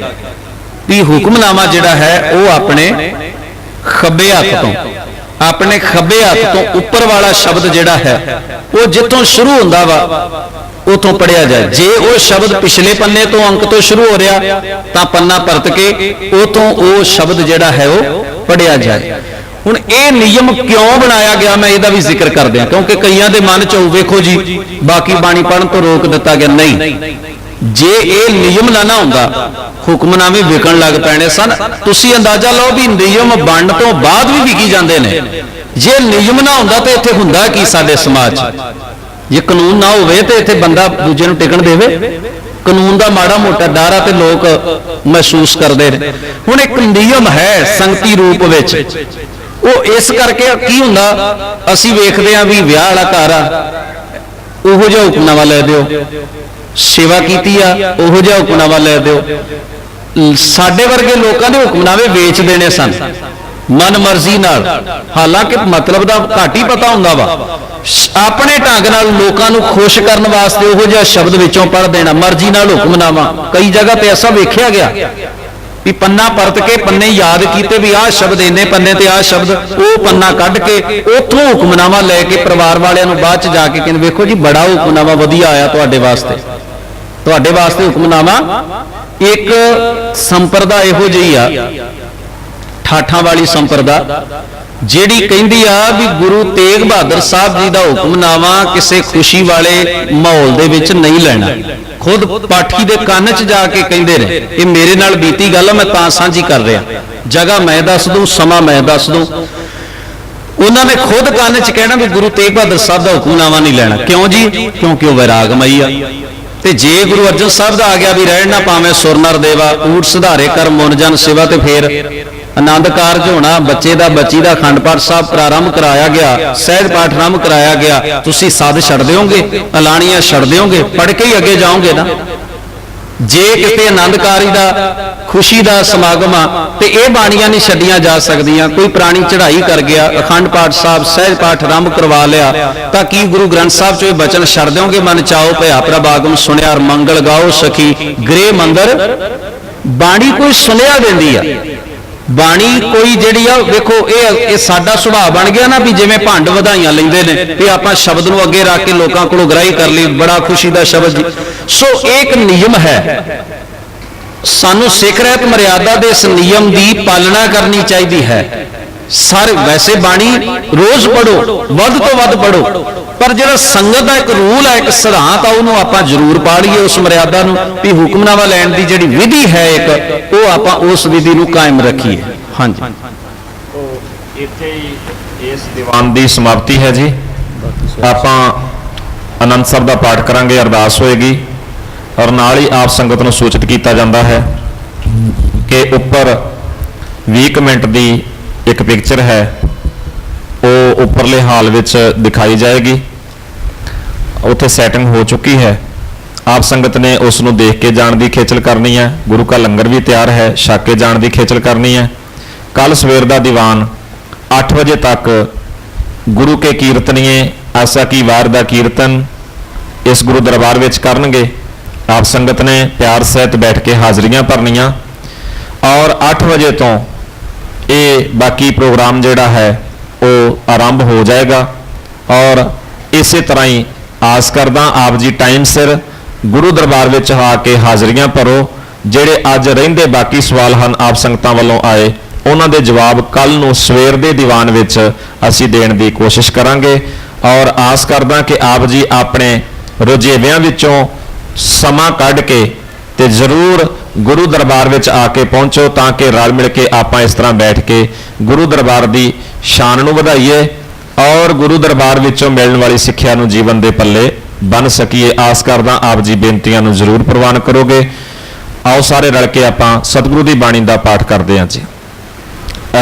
ਵੀ ਹੁਕਮਨਾਮਾ ਜਿਹੜਾ ਹੈ, ਉਹ ਆਪਣੇ ਖੱਬੇ ਹੱਥ ਤੋਂ, ਆਪਣੇ ਖੱਬੇ ਹੱਥ ਤੋਂ ਉੱਪਰ ਵਾਲਾ ਸ਼ਬਦ ਜਿਹੜਾ ਹੈ, ਉਹ ਜਿੱਥੋਂ ਸ਼ੁਰੂ ਹੁੰਦਾ ਵਾ, ਉਥੋਂ ਪੜਿਆ ਜਾਏ। ਜੇ ਉਹ ਸ਼ਬਦ ਪਿਛਲੇ ਪੰਨੇ ਤੋਂ ਅੰਕ ਤੋਂ ਸ਼ੁਰੂ ਹੋ ਰਿਹਾ, ਤਾਂ ਪੰਨਾ ਪਰਤ ਕੇ ਉਥੋਂ ਉਹ ਸ਼ਬਦ ਜਿਹੜਾ ਹੈ, ਉਹ ਪੜਿਆ ਜਾਏ। ਹੁਣ ਇਹ ਨਿਯਮ ਕਿਉਂ ਬਣਾਇਆ ਗਿਆ, ਮੈਂ ਇਹਦਾ ਵੀ ਜ਼ਿਕਰ ਕਰ ਦਿਆਂ, ਕਿਉਂਕਿ ਕਈਆਂ ਦੇ ਮਨ 'ਚ ਹੋਊ ਵੇਖੋ ਜੀ, ਬਾਕੀ ਬਾਣੀ ਪੜਨ ਤੋਂ ਰੋਕ ਦਿੱਤਾ ਗਿਆ, ਨਹੀਂ। ਜੇ ਇਹ ਨਿਯਮ ਨਾ ਨਾ ਹੁੰਦਾ, ਹੁਕਮਨਾਮੇ ਵਿਕਣ ਲੱਗ ਪੈਣੇ ਸਨ। ਤੁਸੀਂ ਅੰਦਾਜ਼ਾ ਲਓ ਵੀ ਨਿਯਮ ਬਣਨ ਤੋਂ ਬਾਅਦ ਵੀ ਵਿਕੀ ਜਾਂਦੇ ਨੇ। ਜੇ ਨਿਯਮ ਨਾ ਹੁੰਦਾ ਤੇ ਇੱਥੇ ਹੁੰਦਾ ਕੀ ਸਾਡੇ ਸਮਾਜ? 'ਚ ਜੇ ਕਾਨੂੰਨ ਨਾ ਹੋਵੇ ਤੇ ਇੱਥੇ ਬੰਦਾ ਦੂਜੇ ਨੂੰ ਟਿਕਣ ਦੇਵੇ। ਕਾਨੂੰਨ ਦਾ ਮਾੜਾ ਮੋਟਾ ਡਰ ਆ ਤੇ ਲੋਕ ਮਹਿਸੂਸ ਕਰਦੇ ਨੇ। ਹੁਣ ਇੱਕ ਨਿਯਮ ਹੈ ਸੰਗਤੀ ਰੂਪ ਵਿੱਚ। ਉਹ ਇਸ ਕਰਕੇ ਕੀ ਹੁੰਦਾ, ਅਸੀਂ ਵੇਖਦੇ ਆ ਵੀ ਵਿਆਹ ਵਾਲਾ ਘਰ ਆ। ਉਹੋ ਜਿਹਾ ਹੁਕਮਨਾਮਾ ਲੈ ਦਿਓ। ਸੇਵਾ ਕੀਤੀ ਆ ਉਹੋ ਜਿਹਾ ਹੁਕਮਨਾਮਾ ਲੈ ਦਿਓ। ਸਾਡੇ ਵਰਗੇ ਲੋਕਾਂ ਦੇ ਹੁਕਮਨਾਮੇ ਵੇਚ ਦੇਣੇ ਸਨ। ਮਨ ਮਰਜ਼ੀ ਨਾਲ। ਹਾਲਾਂਕਿ ਮਤਲਬ ਦਾ ਘੱਟ ਹੀ ਪਤਾ ਹੁੰਦਾ ਵਾ। ਆਪਣੇ ਢੰਗ ਨਾਲ ਲੋਕਾਂ ਨੂੰ ਖੁਸ਼ ਕਰਨ ਵਾਸਤੇ ਉਹੋ ਜਿਹਾ ਸ਼ਬਦ ਵਿੱਚੋਂ ਪੜ੍ਹ ਦੇਣਾ। ਮਰਜ਼ੀ ਨਾਲ ਹੁਕਮਨਾਮਾ। ਕਈ ਜਗ੍ਹਾ ਤੇ ਐਸਾ ਵੇਖਿਆ ਗਿਆ। ਵੀ ਪੰਨਾ ਪਰਤ ਕੇ ਪੰਨੇ ਯਾਦ ਕੀਤੇ ਵੀ ਆਹ ਸ਼ਬਦ ਇੰਨੇ ਪੰਨੇ ਤੇ ਆਹ ਸ਼ਬਦ, ਉਹ ਪੰਨਾ ਕੱਢ ਕੇ ਉਥੋਂ ਹੁਕਮਨਾਮਾ ਲੈ ਕੇ ਪਰਿਵਾਰ ਵਾਲਿਆਂ ਨੂੰ ਬਾਅਦ ਚ ਜਾ ਕੇ ਕਹਿੰਦੇ, ਵੇਖੋ ਜੀ, ਬੜਾ ਹੁਕਮਨਾਮਾ ਵਧੀਆ ਆਇਆ ਤੁਹਾਡੇ ਵਾਸਤੇ। ਤੁਹਾਡੇ ਵਾਸਤੇ ਹੁਕਮਨਾਮਾ ਇੱਕ ਸੰਪਰਦਾ ਇਹੋ ਜਿਹੀ ਆ ਠਾਠਾਂ ਵਾਲੀ ਸੰਪਰਦਾ, ਜਿਹੜੀ ਕਹਿੰਦੀ ਆ ਵੀ ਗੁਰੂ ਤੇਗ ਬਹਾਦਰ ਸਾਹਿਬ ਜੀ ਦਾ ਹੁਕਮਨਾਮਾ ਕਿਸੇ ਖੁਸ਼ੀ ਵਾਲੇ ਮਾਹੌਲ ਦੇ ਵਿੱਚ ਨਹੀਂ ਲੈਣਾ। ਖੁਦ ਪਾਠੀ ਦੇ ਕੰਨ 'ਚ ਜਾ ਕੇ ਕਹਿੰਦੇ ਨੇ, ਇਹ ਮੇਰੇ ਨਾਲ ਬੀਤੀ ਗੱਲ ਮੈਂ ਤਾਂ ਸਾਂਝੀ ਕਰ ਰਿਹਾ। ਜਗ੍ਹਾ ਮੈਂ ਦੱਸ ਦੂੰ ਸਮਾਂ ਮੈਂ ਦੱਸ ਦੂੰ ਉਹਨਾਂ ਨੇ ਖੁਦ ਕੰਨ 'ਚ ਕਹਿਣਾ ਵੀ ਗੁਰੂ ਤੇਗ ਬਹਾਦਰ ਸਾਹਿਬ ਦਾ ਹੁਕਮਨਾਮਾ ਨਹੀਂ ਲੈਣਾ। ਕਿਉਂ ਜੀ? ਕਿਉਂਕਿ ਉਹ ਵੈਰਾਗਮਈ ਆ। ਤੇ ਜੇ ਗੁਰੂ ਅਰਜਨ ਸਾਹਿਬ ਦਾ ਆ ਗਿਆ ਵੀ ਰਹਿਣ ਨਾ ਪਾਵੇਂ ਸੁਰਨਰ ਦੇਵਾ ਊਟ ਸੁਧਾਰੇ ਕਰ ਮੁਨ ਜਨ ਸੇਵਾ ਤੇ ਫੇਰ ਆਨੰਦ ਕਾਰਜ ਹੋਣਾ, ਬੱਚੇ ਦਾ ਬੱਚੀ ਦਾ ਅਖੰਡ ਪਾਠ ਸਾਹਿਬ ਪ੍ਰਾਰੰਭ ਕਰਾਇਆ ਗਿਆ, ਸਹਿਜ ਪਾਠ ਆਰੰਭ ਕਰਾਇਆ ਗਿਆ। ਤੁਸੀਂ ਸੱਦ ਛੱਡ ਦਿਓਗੇ, ਅਲਾਣੀਆਂ ਛੱਡ ਦਿਓਗੇ ਪੜ ਕੇ ਹੀ ਅੱਗੇ ਜਾਓਗੇ ਨਾ ਜੇ ਕਿਤੇ ਆਨੰਦਕਾਰੀ ਦਾ, ਖੁਸ਼ੀ ਦਾ ਸਮਾਗਮ ਆ, ਤੇ ਇਹ ਬਾਣੀਆਂ ਨਹੀਂ ਛੱਡੀਆਂ ਜਾ ਸਕਦੀਆਂ। ਕੋਈ ਪ੍ਰਾਣੀ ਚੜ੍ਹਾਈ ਕਰ ਗਿਆ, ਅਖੰਡ ਪਾਠ ਸਾਹਿਬ, ਸਹਿਜ ਪਾਠ ਆਰੰਭ ਕਰਵਾ ਲਿਆ, ਤਾਂ ਕੀ ਗੁਰੂ ਗ੍ਰੰਥ ਸਾਹਿਬ ਚੋਂ ਇਹ ਬਚਨ ਛੱਡ ਦਿਓਗੇ? ਮਨ ਚਾਓ ਭਇਆ ਪ੍ਰਭ ਆਗਮ ਸੁਣਿਆ ਮੰਗਲ ਗਾਓ ਸਖੀ। ਗ੍ਰੇ ਮੰਦਰ, ਬਾਣੀ ਕੋਈ ਸੁਨੇਹਾ ਦਿੰਦੀ ਆ। ਬਾਣੀ ਕੋਈ ਜਿਹੜੀ ਆ, ਵੇਖੋ, ਇਹ ਇਹ ਸਾਡਾ ਸੁਭਾਅ ਬਣ ਗਿਆ ਨਾ ਵੀ ਜਿਵੇਂ ਭੰਡ ਵਧਾਈਆਂ ਲੈਂਦੇ ਨੇ, ਵੀ ਆਪਾਂ ਸ਼ਬਦ ਨੂੰ ਅੱਗੇ ਰੱਖ ਕੇ ਲੋਕਾਂ ਕੋਲੋਂ ਗ੍ਰਾਹੀ ਕਰ ਲਈ, ਬੜਾ ਖੁਸ਼ੀ ਦਾ ਸ਼ਬਦ ਜੀ। ਸੋ ਇਹ ਇੱਕ ਨਿਯਮ ਹੈ। ਸਾਨੂੰ ਸਿੱਖ ਰਹਿਤ ਮਰਿਆਦਾ ਦੇ ਇਸ ਨਿਯਮ ਦੀ ਪਾਲਣਾ ਕਰਨੀ ਚਾਹੀਦੀ ਹੈ। ਸਾਰੇ ਵੈਸੇ ਬਾਣੀ ਰੋਜ਼ ਪੜੋ ਵੱਧ ਤੋਂ ਵੱਧ ਪੜੋ ਪਰ ਜਿਹੜਾ ਸੰਗਤ ਦਾ ਇੱਕ ਰੂਲ ਹੈ, ਇੱਕ ਸਿਧਾਂਤ ਆ, ਉਹਨੂੰ ਆਪਾਂ ਜ਼ਰੂਰ ਪਾੜੀਏ ਉਸ ਮਰਿਆਦਾ ਨੂੰ ਵੀ ਹੁਕਮਨਾਮਾ ਲੈਣ ਦੀ ਜਿਹੜੀ ਵਿਧੀ ਹੈ ਇੱਕ, ਉਹ ਆਪਾਂ ਉਸ ਵਿਧੀ ਨੂੰ ਕਾਇਮ ਰੱਖੀਏ। ਹਾਂਜੀ। ਇੱਥੇ ਹੀ ਇਸ ਦੀਵਾਨ ਦੀ ਸਮਾਪਤੀ ਹੈ ਜੀ। ਆਪਾਂ ਅਨੰਦ ਸਾਹਿਬ ਦਾ ਪਾਠ ਕਰਾਂਗੇ, ਅਰਦਾਸ ਹੋਏਗੀ। ਔਰ ਨਾਲ ਹੀ ਆਪ ਸੰਗਤ ਨੂੰ ਸੂਚਿਤ ਕੀਤਾ ਜਾਂਦਾ ਹੈ ਕਿ ਉੱਪਰ 20 ਕੁ ਮਿੰਟ ਦੀ ਇੱਕ ਪਿਕਚਰ ਹੈ, ਉਹ ਉੱਪਰਲੇ ਹਾਲ ਵਿੱਚ ਦਿਖਾਈ ਜਾਏਗੀ। ਉੱਥੇ ਸੈਟਿੰਗ ਹੋ ਚੁੱਕੀ ਹੈ। ਆਪ ਸੰਗਤ ਨੇ ਉਸ ਨੂੰ ਦੇਖ ਕੇ ਜਾਣ ਦੀ ਖੇਚਲ ਕਰਨੀ ਹੈ। ਗੁਰੂ ਕਾ ਲੰਗਰ ਵੀ ਤਿਆਰ ਹੈ, ਛਕ ਕੇ ਜਾਣ ਦੀ ਖੇਚਲ ਕਰਨੀ ਹੈ। ਕੱਲ ਸਵੇਰ ਦਾ ਦੀਵਾਨ 8 ਵਜੇ ਤੱਕ ਗੁਰੂ ਕੇ ਕੀਰਤਨੀਏ ਆਸਾ ਕੀ ਵਾਰ ਦਾ ਕੀਰਤਨ ਇਸ ਗੁਰੂ ਦਰਬਾਰ ਵਿੱਚ ਕਰਨਗੇ। ਆਪ ਸੰਗਤ ਨੇ ਪਿਆਰ ਸਹਿਤ ਬੈਠ ਕੇ ਹਾਜ਼ਰੀਆਂ ਭਰਨੀਆਂ ਔਰ 8 ਵਜੇ ਤੋਂ ਇਹ ਬਾਕੀ ਪ੍ਰੋਗਰਾਮ ਜਿਹੜਾ ਹੈ, ਉਹ ਆਰੰਭ ਹੋ ਜਾਏਗਾ। ਔਰ ਇਸੇ ਤਰ੍ਹਾਂ ਹੀ ਆਸ ਕਰਦਾ ਆਪ ਜੀ ਟਾਈਮ ਸਿਰ ਗੁਰੂ ਦਰਬਾਰ ਵਿੱਚ ਆ ਕੇ ਹਾਜ਼ਰੀਆਂ ਭਰੋ। ਜਿਹੜੇ ਅੱਜ ਰਹਿੰਦੇ ਬਾਕੀ ਸਵਾਲ ਹਨ, ਆਪ ਸੰਗਤਾਂ ਵੱਲੋਂ ਆਏ, ਉਹਨਾਂ ਦੇ ਜਵਾਬ ਕੱਲ ਨੂੰ ਸਵੇਰ ਦੇ ਦੀਵਾਨ ਵਿੱਚ ਅਸੀਂ ਦੇਣ ਦੀ ਕੋਸ਼ਿਸ਼ ਕਰਾਂਗੇ। ਔਰ ਆਸ ਕਰਦਾ ਕਿ ਆਪ ਜੀ ਆਪਣੇ ਰੁਝੇਵਿਆਂ ਵਿੱਚੋਂ ਸਮਾਂ ਕੱਢ ਕੇ ਤੇ ਜ਼ਰੂਰ ਗੁਰੂ ਦਰਬਾਰ ਵਿੱਚ ਆ ਕੇ ਪਹੁੰਚੋ ਤਾਂ ਕਿ ਰਲ ਮਿਲ ਕੇ ਆਪਾਂ ਇਸ ਤਰ੍ਹਾਂ ਬੈਠ ਕੇ ਗੁਰੂ ਦਰਬਾਰ ਦੀ ਸ਼ਾਨ ਨੂੰ ਵਧਾਈਏ ਔਰ ਗੁਰੂ ਦਰਬਾਰ ਵਿੱਚੋਂ ਮਿਲਣ ਵਾਲੀ ਸਿੱਖਿਆ ਨੂੰ ਜੀਵਨ ਦੇ ਪੱਲੇ ਬਨ ਸਕੀਏ। ਆਸ ਕਰਦਾ ਆਪ ਜੀ ਬੇਨਤੀਆਂ ਨੂੰ ਜ਼ਰੂਰ ਪ੍ਰਵਾਨ ਕਰੋਗੇ। ਆਓ ਸਾਰੇ ਰਲ ਕੇ ਆਪਾਂ ਸਤਿਗੁਰੂ ਦੀ ਬਾਣੀ ਦਾ ਪਾਠ ਕਰਦੇ ਹਾਂ ਜੀ।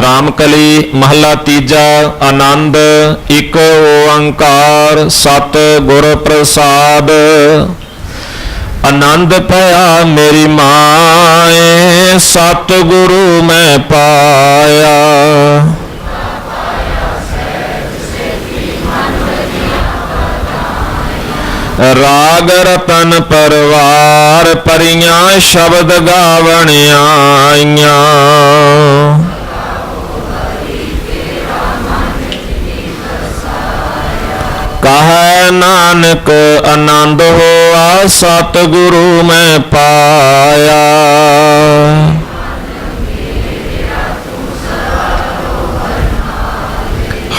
ਰਾਮਕਲੀ ਮਹੱਲਾ ਤੀਜਾ, ਆਨੰਦ ਇੱਕ ਓੰਕਾਰ ਸਤ ਗੁਰ ਪ੍ਰਸਾਦ। ਆਨੰਦ ਪਿਆ ਮੇਰੀ ਮਾਏ ਸਤ ਗੁਰੂ ਮੈਂ ਪਾਇਆ। ਰਾਗ ਰਤਨ ਪਰਵਾਰ, ਪਰੀਆਂ ਸ਼ਬਦ ਗਾਵਣ ਆਈਆਂ। ਨਾਨਕ ਆਨੰਦ ਹੋਆ ਸਤ ਗੁਰੂ ਮੈਂ ਪਾਇਆ।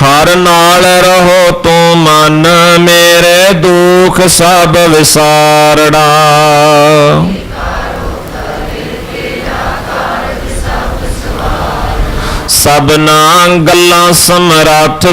ਹਰ ਨਾਲ ਰਹੋ ਤੂੰ ਮਨ ਮੇਰੇ ਦੁੱਖ ਸਭ ਵਿਸਾਰੜਾ ਸਭਨਾ ਗੱਲਾਂ ਸਮਰੱਥ